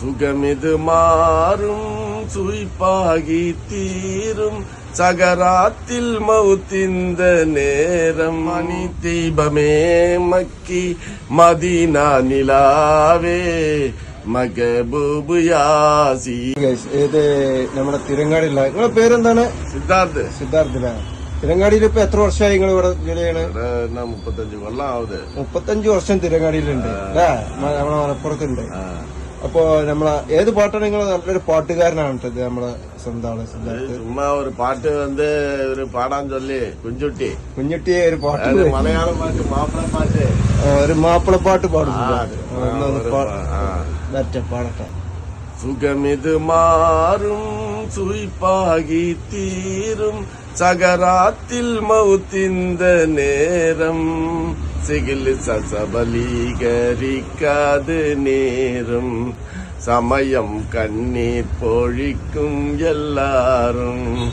സുഖമിത് മാറും സുയിപ്പാകി തീരും. സകരാത്തിൽ മൗത്തിന്ത നേരം മണി ദീപമേ മക്കി മദീന നിലാവേ. മകബൂബ് യാസി. ഇത് നമ്മുടെ തിരങ്ങാടിയുള്ള നിങ്ങളെ പേരെന്താണ്? സിദ്ധാർത്ഥ്. സിദ്ധാർത്ഥിലാണ് തിരങ്ങാടിയിൽ ഇപ്പൊ എത്ര വർഷമായി നിങ്ങൾ ഇവിടെ ജോലി ചെയ്യണത് മുപ്പത്തഞ്ച് കൊല്ലം മുപ്പത്തഞ്ച് വർഷം തിരങ്ങാടിയിലുണ്ട്. നമ്മളെ മലപ്പുറത്തുണ്ട്. അപ്പോ നമ്മളെ ഏത് പാട്ടാണ് നിങ്ങൾ നല്ലൊരു പാട്ടുകാരനാണ് കേട്ടത് നമ്മളെ സ്വന്തമാണ് ചുമ്മാ ഒരു പാട്ട് വന്ന് ഒരു പാടാൻ ചൊല്ലി കുഞ്ഞുട്ടി കുഞ്ഞുട്ടിയെ ഒരു പാട്ട് മലയാളം പാട്ട് മാപ്പിള പാട്ട് ഒരു മാപ്പിള പാട്ട് പാടുന്നുണ്ട് പാടട്ടെ സുഖമിത് മാറും സുയിപ്പാകി തീരും சகராத்தில் மவுத்திந்த நேரம் சிகில் சசபலீகரிக்காது நேரம். சமயம் கண்ணீர் பொழிக்கும் எல்லாரும்.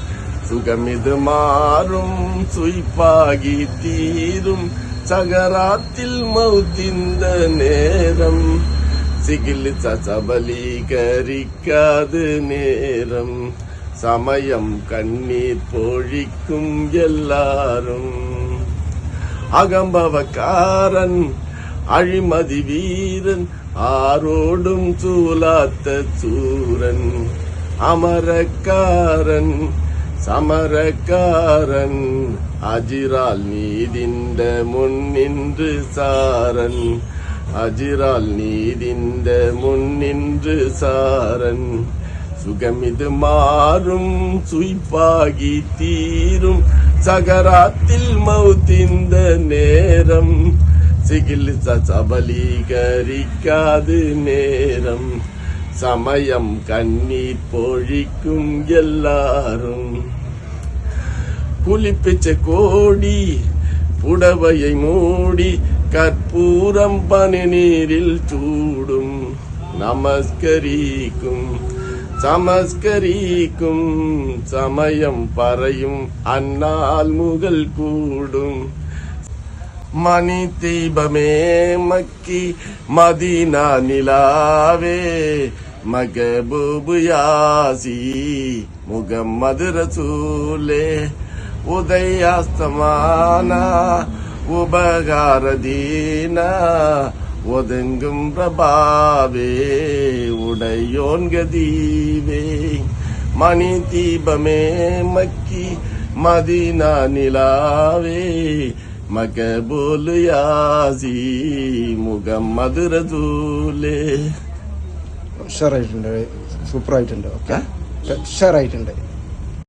சுகமிது மாறும் சுய்பாகி தீரும். சகராத்தில் மவுத்திந்த நேரம் சிகில் சசபலீகரிக்காது நேரம். சமயம் கண்ணீர் பொழிக்கும் எல்லாரும். அகம்பவக்காரன் அழிமதி வீரன் ஆரோடும் சூலாத்த சூரன். அமரக்காரன் சமரக்காரன் அஜிரால் நீதிந்த முன்னின்று சாரன். அஜிரால் நீதிந்த முன்னின்று சாரன். சுகமிது மாறும் சுய்பாகி தீரும் சகராத்தில் மௌத்திந்த நேரம் சிகில்ச சபலீகரிக்காது நேரம் சமயம் கண்ணீர் பொழிக்கும் எல்லாரும் குளிப்பிச்ச கோடி புடவையை மூடி கற்பூரம் பனி நீரில் சூடும் நமஸ்கரிக்கும் சமஸ்கரிக்கும் சமயம் பறையும் அன்னால் முகல் கூடும். மணி தீபமே மக்கி மதினா நிலாவே மகபூபு யாசி முகம்மது ரசூலே. உதயாஸ்தமானா உபகாரதீனா ஒதுங்கும் പ്രഭാവേ ഉടയോൻ கதீவே മണി ദീപമേ മക്കി മദീന നിലാവേ മകബൂൽ യാസി മുഹമ്മദ് റസൂലേ സൂപ്പറായിട്ടുണ്ട്. ഓക്കെ ഷറായിട്ടുണ്ട്